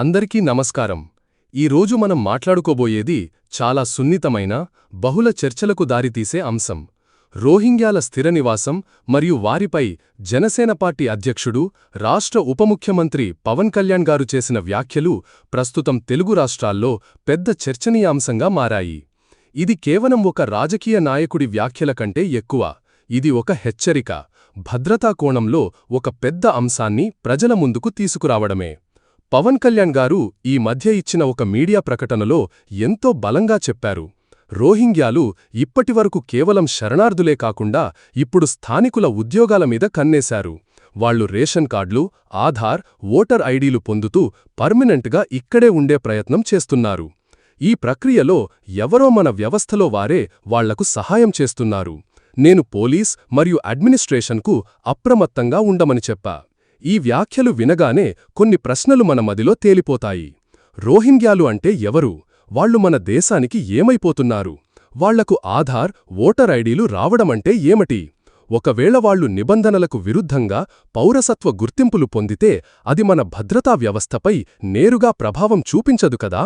అందరికీ నమస్కారం. ఈరోజు మనం మాట్లాడుకోబోయేది చాలా సున్నితమైన బహుళ చర్చలకు దారితీసే అంశం. రోహింగ్యాల స్థిర నివాసం మరియు వారిపై జనసేన పార్టీ అధ్యక్షుడు రాష్ట్ర ఉప ముఖ్యమంత్రి పవన్ కళ్యాణ్ గారు చేసిన వ్యాఖ్యలు ప్రస్తుతం తెలుగు రాష్ట్రాల్లో పెద్ద చర్చనీయాంశంగా మారాయి. ఇది కేవలం ఒక రాజకీయ నాయకుడి వ్యాఖ్యల కంటే ఎక్కువ. ఇది ఒక హెచ్చరిక. భద్రతా కోణంలో ఒక పెద్ద అంశాన్ని ప్రజల ముందుకు తీసుకురావడమే. పవన్ కళ్యాణ్ గారు ఈ మధ్య ఇచ్చిన ఒక మీడియా ప్రకటనలో ఎంతో బలంగా చెప్పారు. రోహింగ్యాలు ఇప్పటివరకు కేవలం శరణార్థులే కాకుండా ఇప్పుడు స్థానికుల ఉద్యోగాల మీద కన్నేశారు. వాళ్ళు రేషన్ కార్డులు ఆధార్ ఓటర్ ఐడీలు పొందుతూ పర్మినెంట్గా ఇక్కడే ఉండే ప్రయత్నం చేస్తున్నారు. ఈ ప్రక్రియలో ఎవరో మన వ్యవస్థలో వారే వాళ్ళకు సహాయం చేస్తున్నారు. నేను పోలీస్ మరియు అడ్మినిస్ట్రేషన్కు అప్రమత్తంగా ఉండమని చెప్పా. ఈ వ్యాఖ్యలు వినగానే కొన్ని ప్రశ్నలు మన మదిలో తేలిపోతాయి. రోహింగ్యాలు అంటే ఎవరు? వాళ్ళు మన దేశానికి ఏమైపోతున్నారు? వాళ్ళకు ఆధార్ ఓటర్ ఐడీలు రావడమంటే ఏమటి? ఒకవేళ వాళ్ళు నిబంధనలకు విరుద్ధంగా పౌరసత్వ గుర్తింపులు పొందితే అది మన భద్రతా వ్యవస్థపై నేరుగా ప్రభావం చూపించదు కదా?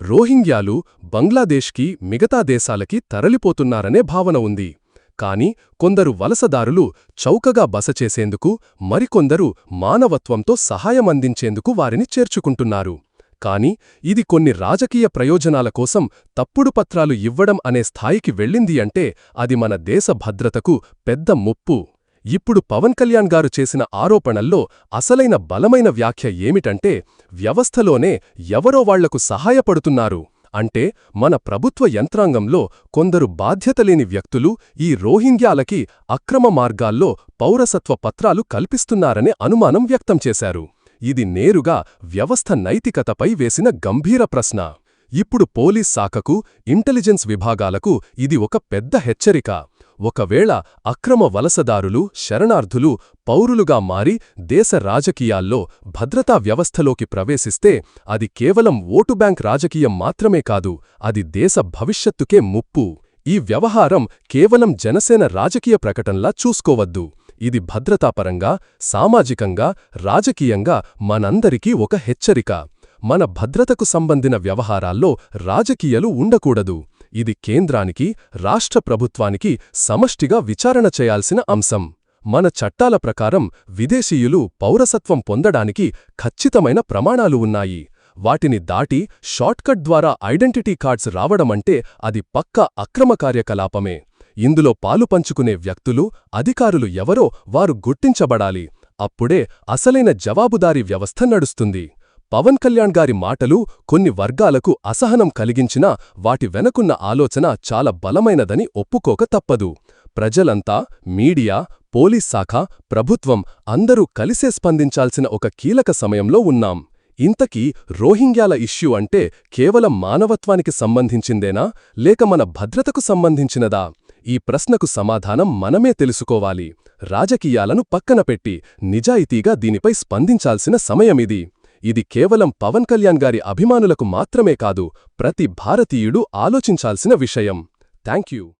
రోహింగ్యాలు బంగ్లాదేశ్కి మిగతా దేశాలకి తరలిపోతున్నారనే భావన ఉంది. కాని కొందరు వలసదారులు చౌకగా బస చేసేందుకు మరికొందరు మానవత్వంతో సహాయమందించేందుకు వారిని చేర్చుకుంటున్నారు. కాని ఇది కొన్ని రాజకీయ ప్రయోజనాల కోసం తప్పుడు పత్రాలు ఇవ్వడం అనే స్థాయికి వెళ్ళింది అంటే అది మన దేశ భద్రతకు పెద్ద ముప్పు. ఇప్పుడు పవన్ కళ్యాణ్ గారు చేసిన ఆరోపణల్లో అసలైన బలమైన వ్యాఖ్య ఏమిటంటే వ్యవస్థలోనే ఎవరో వాళ్ళకు సహాయపడుతున్నారు. అంటే మన ప్రభుత్వ యంత్రాంగంలో కొందరు బాధ్యతలేని వ్యక్తులు ఈ రోహింగ్యాలకి అక్రమ మార్గాల్లో పౌరసత్వ పత్రాలు కల్పిస్తున్నారనే అనుమానం వ్యక్తం చేశారు. ఇది నేరుగా వ్యవస్థ నైతికతపై వేసిన గంభీర ప్రశ్న. ఇప్పుడు పోలీస్ శాఖకు ఇంటెలిజెన్స్ విభాగాలకు ఇది ఒక పెద్ద హెచ్చరిక. ఒకవేళ అక్రమ వలసదారులు శరణార్థులు పౌరులుగా మారి దేశ రాజకీయాల్లో భద్రతా వ్యవస్థలోకి ప్రవేశిస్తే అది కేవలం ఓటు బ్యాంక్ రాజకీయం మాత్రమే కాదు అది దేశ భవిష్యత్తుకే ముప్పు. ఈ వ్యవహారం కేవలం జనసేన రాజకీయ ప్రకటనలా చూసుకోవద్దు. ఇది భద్రతాపరంగా సామాజికంగా రాజకీయంగా మనందరికీ ఒక హెచ్చరిక. మన భద్రతకు సంబంధిన వ్యవహారాల్లో రాజకీయాలు ఉండకూడదు. ఇది కేంద్రానికి రాష్ట్ర ప్రభుత్వానికి సమష్టిగా విచారణ చేయాల్సిన అంశం. మన చట్టాల ప్రకారం విదేశీయులు పౌరసత్వం పొందడానికి ఖచ్చితమైన ప్రమాణాలు ఉన్నాయి. వాటిని దాటి షార్ట్కట్ ద్వారా ఐడెంటిటీ కార్డ్స్ రావడమంటే అది పక్క అక్రమ కార్యకలాపమే. ఇందులో పాలు పంచుకునే వ్యక్తులు అధికారులు ఎవరో వారు గుర్తించబడాలి. అప్పుడే అసలైన జవాబుదారీ వ్యవస్థ నడుస్తుంది. పవన్ కళ్యాణ్ గారి మాటలు కొన్ని వర్గాలకు అసహనం కలిగించినా వాటి వెనకున్న ఆలోచన చాలా బలమైనదని ఒప్పుకోక తప్పదు. ప్రజలంతా మీడియా పోలీస్ శాఖ ప్రభుత్వం అందరూ కలిసే స్పందించాల్సిన ఒక కీలక సమయంలో ఉన్నాం. ఇంతకీ రోహింగ్యాల ఇష్యూ అంటే కేవలం మానవత్వానికి సంబంధించిందేనా? లేక మన భద్రతకు సంబంధించినదా? ఈ ప్రశ్నకు సమాధానం మనమే తెలుసుకోవాలి. రాజకీయాలను పక్కనపెట్టి నిజాయితీగా దీనిపై స్పందించాల్సిన సమయమిది. ఇది కేవలం పవన్ కళ్యాణ్ గారి అభిమానులకు మాత్రమే కాదు ప్రతి భారతీయుడు ఆలోచించాల్సిన విషయం. Thank you